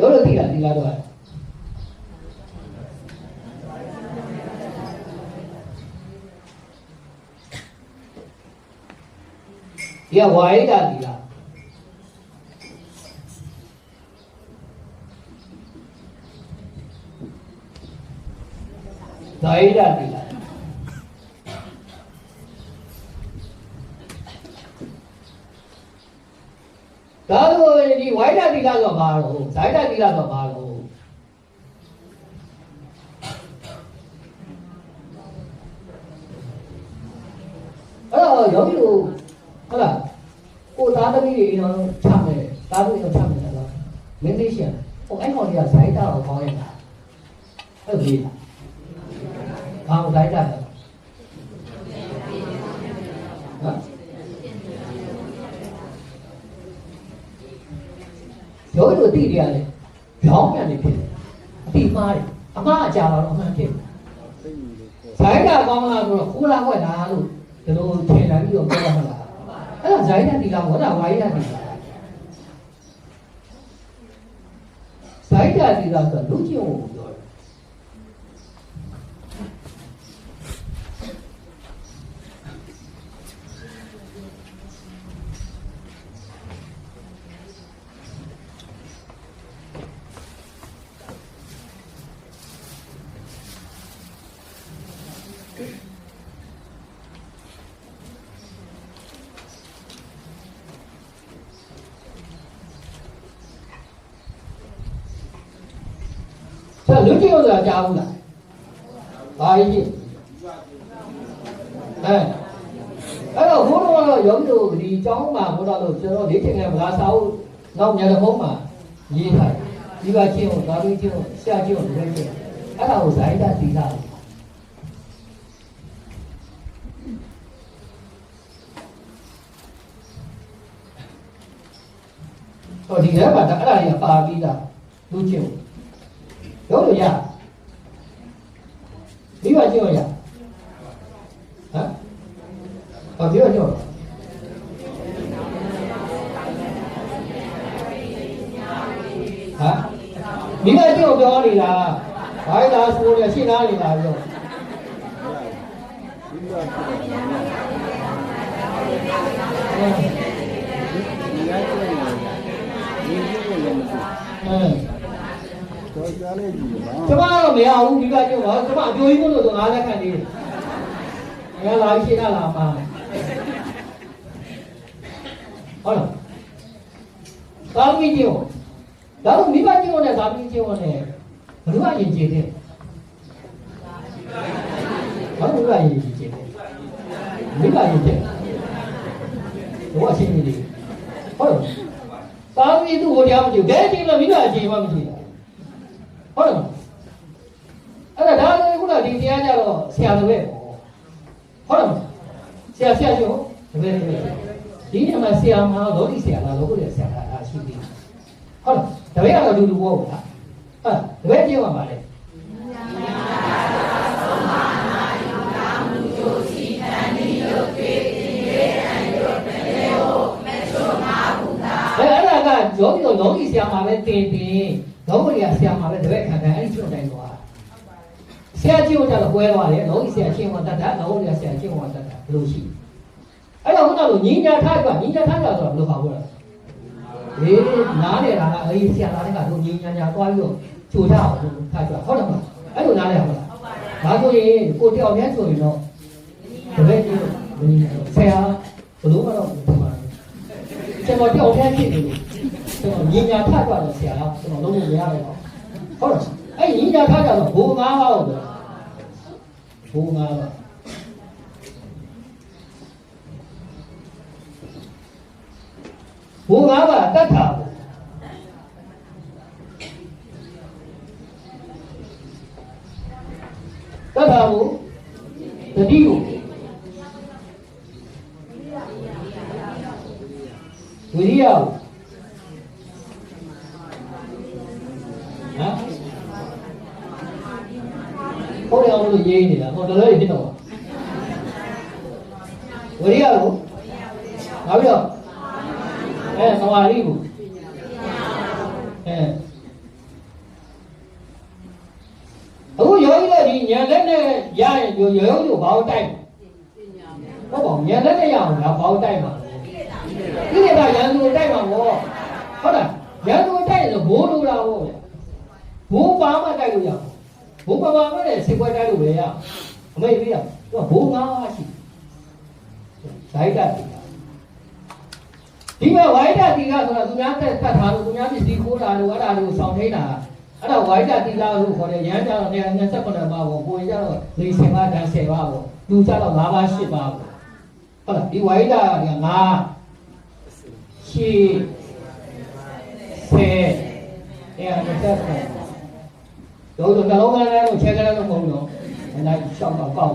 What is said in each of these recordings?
ပြောလို့သိတာဒီလားတော့ဒီကဝါရိတာ ဒီလားဇာရိတာဒီလားဒါဆိုရင်ဒီဝိုင်းတာဒီလားဆိုတော့ဘာလို့ဇာရိတာဒီလားဆိုတော့ဘာလို့အဲ့တော့ယောဂီတို့ဟုတ်လားကိုသားသမီးတွေတော့ချမယ်သားသမီးတော့ချမယ်လားမင်းလေးရှင်ဟိုအဲ့ကောင်ကြီးကဇာရိတာကိုခေါင်းရတာအဲ့လိုကြီးလားဘာကိုဇာရိတာလဲဟမ် ယောဂီတို့တိတယ်ရတယ်ကြောင်းပြန်နေဖြစ်တယ်အတိမားတယ်အမားအကြာတော့အမှန်ဖြစ်တယ်ဇာရိတာကောင်းလားဆိုတော့ခိုးလာခွက်လားလို့ဒီလိုထင်လာပြီးတော့ပြောရမှာလားအဲ့ဒါဇာရိတာဒီလားဘောတာဝါရိတာဒီလားဇာရိတာဒီလားဆိုတော့လူကျင့်ကို ပြောတယ်ဆရာလူကျင့်ဆိုတာကြားဘူးလားဘာကြီးအဲအဲ့တော့ဘုန်းတော်ကတော့ယောဂီတို့ဒီအကြောင်းမှာဘုန်းတော်တို့ကျွန်တော်လေးထင်တယ်ဗလားစာအုပ်နောက်ညတော်ဘုံမှာရေးထားတယ်ဒီကချင်းကိုဒါပြီးချင်းကိုဆရာချင်းကိုဒီလိုချင်းအဲ့ဒါကိုဇိုင်းတာတီးတာဟောဒီထဲမှာဒါအဲ့ဒါကြီးပါပြီးတာလူချင်းကို ပြောလို့ရမိဘကျင့်ရဟမ်ဘာပြောကြောဟာမိဘကျင့်ကိုပြောနေတာဘာလဲဆိုရရှင်းသားနေတာပြောအင်းတော် ကြလေးကြီးပါကျမတော့မရဘူးမိဘကျင့်ပါကျမအပြိုကြီးမို့လို့ဆိုငါလက်ခံနေတယ်ငါလာရှင်းတာလာပါဟုတ်လားသာမီးကျင့်ဒါတော့မိဘကျင့်နဲ့သာမီးကျင့်နဲ့ဘယ်လိုအရင်ကျင့်တယ်ဘာလို့လဲရင်ကျင့်တယ်မိဘရင်ကျင့်တော့အရှင်းနေတယ်ဟုတ်လားသာမီးသူ့ကိုတရားမကျင့်ဘယ်ကျင့်လဲမိဘအကျင့်မှမကျင့် ဟုတ်လားအဲ့ဒါဒါလည်းခုနဒီတရားကြတော့ဆရာတော်ပဲဟုတ်လားဆရာဆရာကျော်တပည့်တပည့်ဒီနေ့မှာဆရာမလောကီဆရာလားလောကုတ္တရာဆရာလားအားရှိသေးဟုတ်လားတပည့်ကတော့လူလူပေါ့ဗျာဟာတပည့်ကျင့်ပါပါလေ ယောဂီတော့လောကီဆရာမှာပဲတင်တင်လောကုတ္တရာဆရာမှာပဲတပည့်ခံခံအဲ့ဒီကျွတ်တိုင်းသွားဆရာကျင့်တော့တော့ကွဲသွားတယ်လောကီဆရာကျင့်ဝတ်တတ်တာလောကုတ္တရာဆရာကျင့်ဝတ်တတ်တာဘယ်လိုရှိအဲ့တော့ခုနကညီညာထားကညီညာထားကြဆိုတော့ဘယ်လိုပါဘူးလဲအေးနားနေတာကအေးဆရာသားတွေကတို့ညီညာညာသွားပြီးတော့ကြိုကြအောင်ထားကြဟုတ်တယ်မလားအဲ့လိုနားလဲဟုတ်လားဒါဆိုရင်ကိုတယောက်တည်းဆိုရင်တော့တပည့်ကျင့်ညီညာဆရာဘယ်လိုမှတော့မထင်ပါဘူးကျွန်တော်တယောက်တည်းဖြစ်နေလို့ ကျွန်တော်ညီညာထားကြတော့ဆရာကျွန်တော်လုံးဝမရတော့ဟုတ်လားအဲ့ညီညာထားကြတော့ဘိုးငါးပါးတော့ဘိုးငါးပါးဘိုးငါးပါးတတ်တာဘူးတတ်တာဘူးတတိကိုဝိရိယကို အခုယောဂီတို့ဒီဉာဏ်လက်နဲ့ရရင်ယောယောဂီတို့ဘာလို့တိုက်ဟုတ်ပါဉာဏ်လက်နဲ့ရအောင်လားဘာလို့တိုက်မှာကိလေသာရန်သူကိုတိုက်မှာဘောဟုတ်လားရန်သူကိုတိုက်ရင်ဘိုးလိုတာဘောဗျဘိုးပါမှတိုက်လို့ရဘိုးပါပါမှလည်းစိတ်ခွဲတိုက်လို့ပဲရအမေပြရသူကဘိုးငါးပါးရှိဓာိုက်တာ ဒီမှာဝိုင်းတာတီကဆိုတာသူများတက်တက်ထားလို့သူများပစ္စည်းခိုးတာလို့အဲ့ဒါလို့ဆောင်ထိန်တာအဲ့ဒါဝိုင်းတာတီကလို့ခေါ်တယ်ရမ်းကြတော့128ပါပေါ့ကိုယ်ကြတော့၄၀ပါးတန်း10ပါပေါ့လူကြတော့5ပါး10ပါပေါ့ဟုတ်လားဒီဝိုင်းတာက5ရှေ့ဆယ်အဲ့ဒါတက်တယ်တို့တို့နှလုံးသားထဲကိုချက်ကလေးတော့မဟုတ်တော့အဲ့ဒါရှောက်တော့ကောက်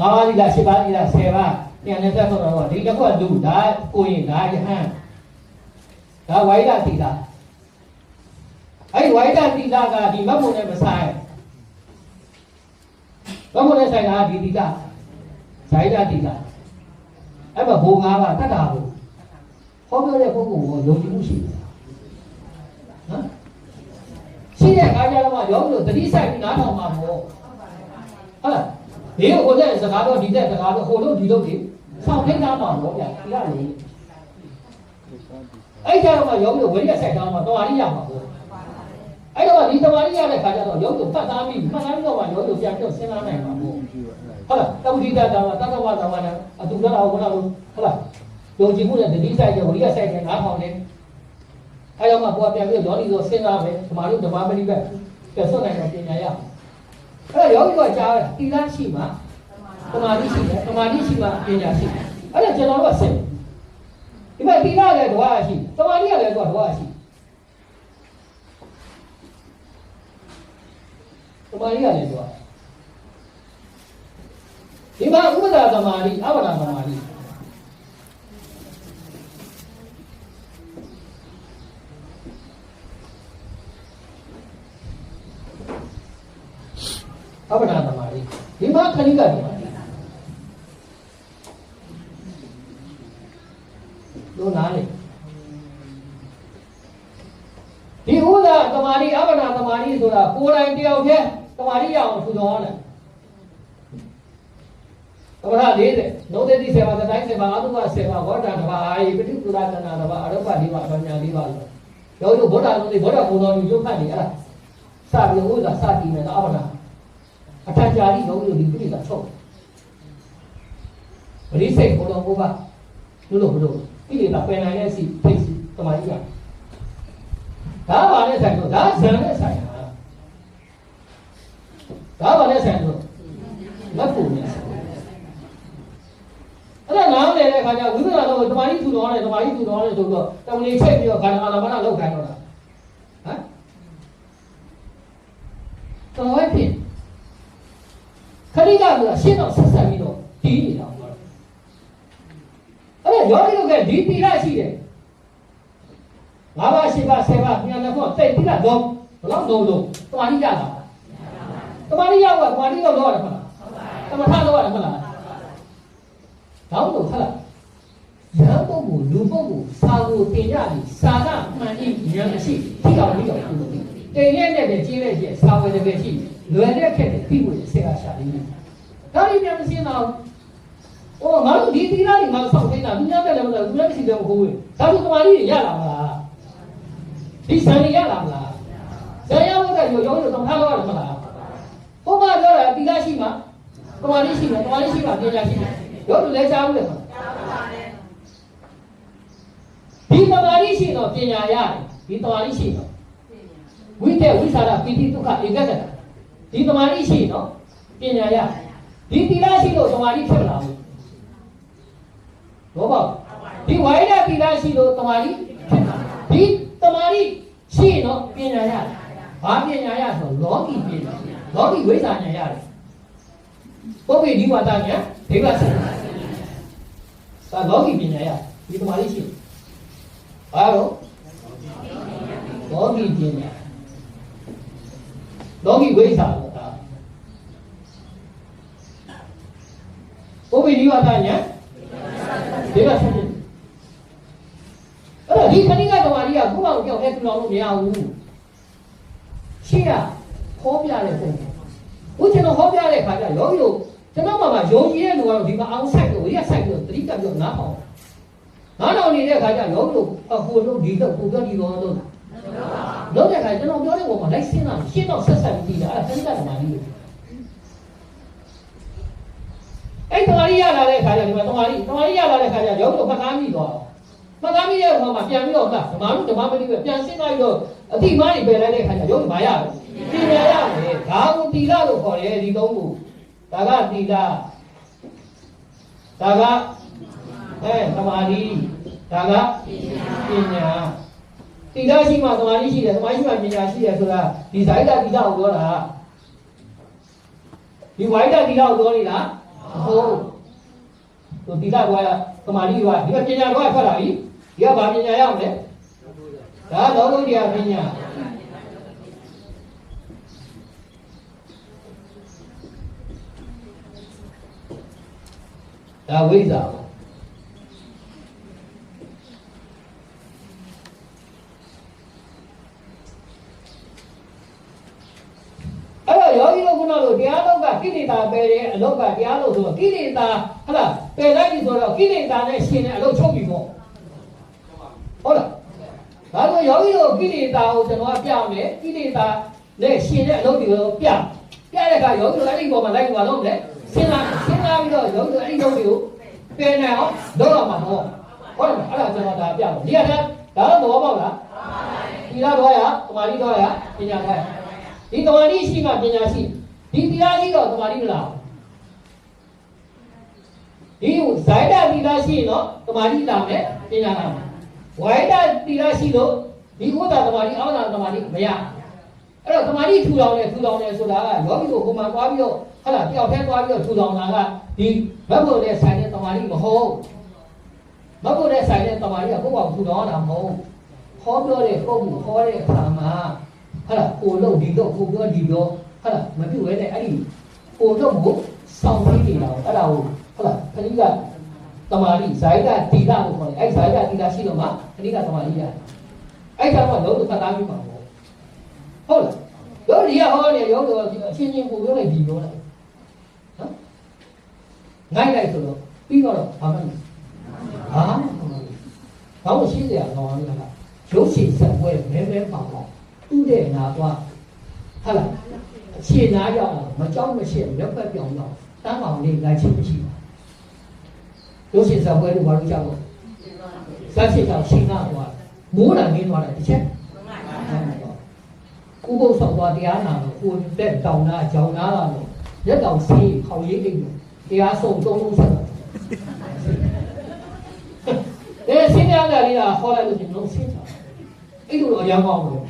ငါးပါးဒီလားရှစ်ပါးဒီလားဆယ်ပါးပြန်နေတက်တော့ဒီတစ်ခွက်လူဒါကိုရင်ဒါယဟန်ဒါဝိုင်းတာတိလားအဲ့ဝိုင်းတာတိလားကဒီမတ်ဖို့နဲ့မဆိုင်မတ်ဖို့နဲ့ဆိုင်တာဒီတိလားဇိုင်းတာတိတာအဲ့မှာဘိုးငါးပါးတတ်တာဘူးဟောပြောတဲ့ပုဂ္ဂိုလ်ကိုယုံကြည်မှုရှိတယ်နော်ရှိတဲ့အခါကျတော့မှယောဂီတို့တတိဆိုင်ပြီးနားထောင်မှာပေါ့ဟုတ်လား ဒီကိုကိုတဲ့စကားတော့ဒီတဲ့စကားတော့ဟိုလို့ဒီလို့ဒီစောင့်ထိန်းထားမှာပေါ့ဗျာဒီကလေအဲ့ကြတော့မှယောဂီတို့ဝိရိယဆိုင်တောင်းမှာတော်ရီရမှာပေါ့အဲ့တော့ဒီတော်ရီရတဲ့ခါကျတော့ယောဂီတို့ဖတ်သားပြီးမှတ်သားပြီးတော့မှယောဂီတို့ပြန်ပြောစဉ်းစားနိုင်မှာပေါ့ဟုတ်လားတဝိဒတာတာတတဝတာဝနာအတူတော့ဘုရားလို့ဟုတ်လားယုံကြည်မှုနဲ့တတိဆိုင်တဲ့ဝိရိယဆိုင်တဲ့နားထောင်တယ်အဲတော့မှကိုယ်ပြန်ပြီးတော့ဒေါသီဆိုစဉ်းစားမယ်ဓမ္မလို့ဓမ္မပရိပတ်ပြတ်စွတ်နိုင်တဲ့ပညာရအဲ့ တော့ယောဂီကကြားတယ်တိလရှိမှသမာဓိရှိတယ်သမာဓိရှိမှပညာရှိတယ်အဲ့ဒါကျွန်တော်တို့ကစဉ်ဒီမှာတိလလည်းဓဝါရှိသမာဓိလည်းဓဝါရှိသမာဓိလည်းဓဝါဒီမှာဥပဒါသမာဓိအဝဒသမာဓိအဝဒသမာဓိ ဒီမှာခဏိကသမာဓိတို့နားလေဒီဥဒသမာဓိအဝဒသမာဓိဆိုတာကိုယ်တိုင်တယောက်တည်းသမာဓိရအောင်ထူထောင်ရတယ်သဘောထား40လုံးသက်တိ7ပါးတိုင်း7ပါးအတုပ7ပါးဘောဓာတပါးအာယပฏิပုရတနာတပါးအရုပ္ပ၄ပါးအပညာ၄ပါးလို့ရောတို့ဘောဓာလုံးတွေဘောဓာဘုံတော်ကြီးရုပ်ဖတ်နေအဲ့ဒါစပြီးဥဒ္ဒါစတည်နေတာအဘနာ အထကြာတိရောတို့ဒီပြိတာချုပ်ပရိစိတ်ဘုံတော်ဘုရားလို့လို့ဘုလို့ပြိတာပယ်နိုင်တဲ့အစီဖိတ်စီတမကြီးရဒါပါနဲ့ဆိုင်တော့ဒါဇန်နဲ့ဆိုင်တာဒါပါနဲ့ဆိုင်တော့မဖို့နဲ့ဆိုင်အဲ့ဒါနားလည်တဲ့အခါကျဝိပဿနာတော့တမာတိထူတော်တယ်တမာတိထူတော်တယ်ဆိုတော့တမလီချက်ပြီးတော့ခန္ဓာအာလမနာလောက်ခိုင်းတော့တာဟမ်တော်ဝဲဖြစ် ခရိကဆိုတာရှင်းတော့ဆက်ဆက်ပြီးတော့တီးနေတာပေါ့အဲ့ဒါယောဂီတို့ကဒီတိရရှိတယ်ငါးပါးရှင်းပါဆယ်ပါညာလည်းပေါ့တိတ်တိရတော့ဘယ်တော့တော့တော့တမာတိရတာတမာတိရကတမာတိတော့တော့ရတယ်မလားတမထတော့ရတယ်မလားတောင်းလို့ခလားရဟန်းပုဂ္ဂိုလ်လူပုဂ္ဂိုလ်စာကိုတင်ရပြီစာကမှန်၏ဉာဏ်မရှိထိအောင်ပြီးတော့ပြုလို့တင်ရတဲ့ပဲကြီးတဲ့ကြီးစာဝယ်တဲ့ပဲရှိလွယ်တဲ့ခက်တဲ့ပြီးဖို့ဆရာရှာနေတယ် ဒါလေးပြန်မရှင်းတော့အိုးငါတို့ဒီသီလတွေငါဆောက်နေတာသူများတယ်လည်းမလားသူလည်းမရှိတယ်မဟုတ်ဘူးဒါဆိုတမာရီရလာမလားဒီဆန်ရလာမလားဇာယဝတ်ကရောရောရောတော့ထားလို့ရတယ်မလားဟိုမှာပြောတာသီလရှိမှတမာရီရှိမှတမာရီရှိမှပညာရှိမှရောသူလည်းရှားဘူးလေဒီတမာရီရှိတော့ပညာရတယ်ဒီတမာရီရှိတော့ဝိတက်ဝိသရာပိတိဒုက္ခဧကတဒီတမာရီရှိတော့ပညာရ ဒီသီလရှိလို့တမာရီဖြစ်မလာဘူးဘောပေါဒီဝိုင်းတဲ့သီလရှိလို့တမာရီဖြစ်လာဒီတမာရီရှိတော့ပညာရဘာပညာရဆိုလောကီပညာလောကီဝိဇ္ဇာဉာဏ်ရတယ်ပုပ္ပေဒီဝါဒဉာဏ်ဒိဗ္ဗစသာလောကီပညာရဒီတမာရီရှိဘာလို့လောကီပညာလောကီဝိဇ္ဇာလို့ဒါ ပုပ္ပေဒီဝါဒဉာဏ်ဒိဗ္ဗစအဲ့တော့ဒီခဏိကတမာရီကခုမှကြောက်တဲ့ထူတော်လို့မရဘူးရှင်းရဟောပြတဲ့ပုံဘုကျွန်တော်ဟောပြတဲ့ခါကျယောဂီတို့ကျွန်တော်မှမှယုံကြည်တဲ့လူကတော့ဒီမှာအောင်ဆိုင်လို့ရက်ဆိုင်လို့တတိကပြောနားအောင်နားတော်နေတဲ့ခါကျယောဂီတို့ဟိုတို့ဒီတော့ကိုပြောဒီတော့လို့လို့တဲ့ခါကျွန်တော်ပြောတဲ့ပုံမှာလိုက်ရှင်းတာရှင်းတော့ဆက်ဆက်ပြီးတာအဲ့ဒါတတိကဓမ္မကြီးလို့အဲ့ တမာရီရလာတဲ့ခါကျဒီမှာတမာရီတမာရီရလာတဲ့ခါကျယောဂီတို့ဖတ်သားမိသွားဖတ်သားမိတဲ့အခါမှာပြန်ပြီးတော့မှဓမ္မတို့ဓမ္မပတိပဲပြန်ရှင်းလိုက်တော့အတိမားတွေပယ်လိုက်တဲ့ခါကျယောဂီဘာရလဲပညာရမယ်ဒါကိုတီလာလို့ခေါ်တယ်ဒီသုံးခုဒါကတီလာဒါကအဲသမာဓိဒါကပညာတီလာရှိမှသမာဓိရှိတယ်သမာဓိရှိမှပညာရှိတယ်ဆိုတာဒီဇိုင်းတာတီလာကိုပြောတာဒီဝိုင်းတာတီလာကိုပြောနေတာ ဟုတ်သူတီလာကသမာဓိကဒီကပညာတော့ထွက်လာပြီဒီကဘာပညာရအောင်လဲဒါတော့လို့ဒီကပညာဒါဝိဇ္ဇာပေါ့အဲ့ တော့ယောဂီတို့ခုနကတရားလောကကိလေသာပယ်တဲ့အလောကတရားလို့ဆိုတော့ကိလေသာဟလာပယ်လိုက်ပြီဆိုတော့ကိလေသာနဲ့ရှင်တဲ့အလုပ်ချုပ်ပြီပေါ့ဟုတ်လားဒါဆိုယောဂီတို့ကိလေသာကိုကျွန်တော်ကပြမယ်ကိလေသာနဲ့ရှင်တဲ့အလုပ်တွေကိုပြပြတဲ့အခါယောဂီတို့အဲ့ဒီပေါ်မှာလိုက်ပါတော့မလဲစဉ်းစားစဉ်းစားပြီးတော့ယောဂီတို့အဲ့ဒီလုပ်တွေကိုပယ်နိုင်အောင်လုပ်ရမှာတော့ဟုတ်တယ်အဲ့ဒါကျွန်တော်ဒါပြမယ်ဒီကတည်းကဒါတော့သဘောပေါက်လားဒီလားတော့ရသမာဓိတော့ရပညာတော့ရဒီတမာတိရှိမှပညာရှိ ဒီတရားကြီးတော့တမာတိမလားဒီဇိုင်းတာတိလားရှိရင်တော့တမာတိလာမယ်ပညာလာမယ်ဝိုင်းတာတိလားရှိလို့ဒီဥဒ္ဒါတမာတိအောက်တာတမာတိမရအဲ့တော့တမာတိထူထောင်တယ်ထူထောင်တယ်ဆိုတာကယောဂီတို့ဟိုမှာသွားပြီးတော့ဟဲ့လားတယောက်တည်းသွားပြီးတော့ထူထောင်တာကဒီဘက်ဖို့နဲ့ဆိုင်တဲ့တမာတိမဟုတ်ဘက်ဖို့နဲ့ဆိုင်တဲ့တမာတိကကိုယ့်ဘာထူထောင်တာမဟုတ်ဟောပြောတဲ့ပုံကိုဟောတဲ့အခါမှာဟာလားကိုလုံးဒီတော့ကိုပြောဒီတော့ ဟာလားမပြုတ်ရဲတဲ့အဲ့ဒီကိုလုံးကိုစောင့်ပြီးနေတာအဲ့ဒါကိုဟာလားခဏကတမာရီဇိုင်းကတီလာကိုခေါ်တယ်အဲ့ဇိုင်းကတီလာရှိတော့မှခဏကတမာရီရအဲ့ဒါတော့လုံးကိုသတ်သားပြီးပါဘောဟုတ်လားတို့ဒီကဟောနေရောတော့အချင်းချင်းကိုပြောလိုက်ဒီပြောလိုက်နော်ငိုက်လိုက်ဆိုတော့ပြီးတော့ဘာမှမဟာဘာလို့ရှိစရာကောင်းလဲကရုပ်ရှင်ဆက်ပွဲမဲမဲပါတော့ဥတဲ့နာသွားဟာလား အခြေနာရောက်အောင်မကြောက်မရှက်လက်ပတ်ပြောင်းတော့တန်းအောင်လေးလိုက်ချင်းမရှိပါဘူးရုပ်ရှင်ဇာပွဲတို့ဘာလို့ကြောက်လို့ဇာရှိတော့ရှင်းနာသွားမိုးလာနေသွားတယ်တစ်ချက်ဥပုသ်ဆောင်သွားတရားနာတော့ကိုယ်တက်တောင်နာကြောင်နာလာတော့ရက်တောင်စီးခေါင်းရိပ်အိတ်လို့တရားဆုံးသုံးလုံးဆက်တော့အဲစင်းရတာလေးကခေါ်လိုက်လို့ဒီလုံးဆင်းတာအဲ့လိုတော့အရောင်းကောင်းတယ်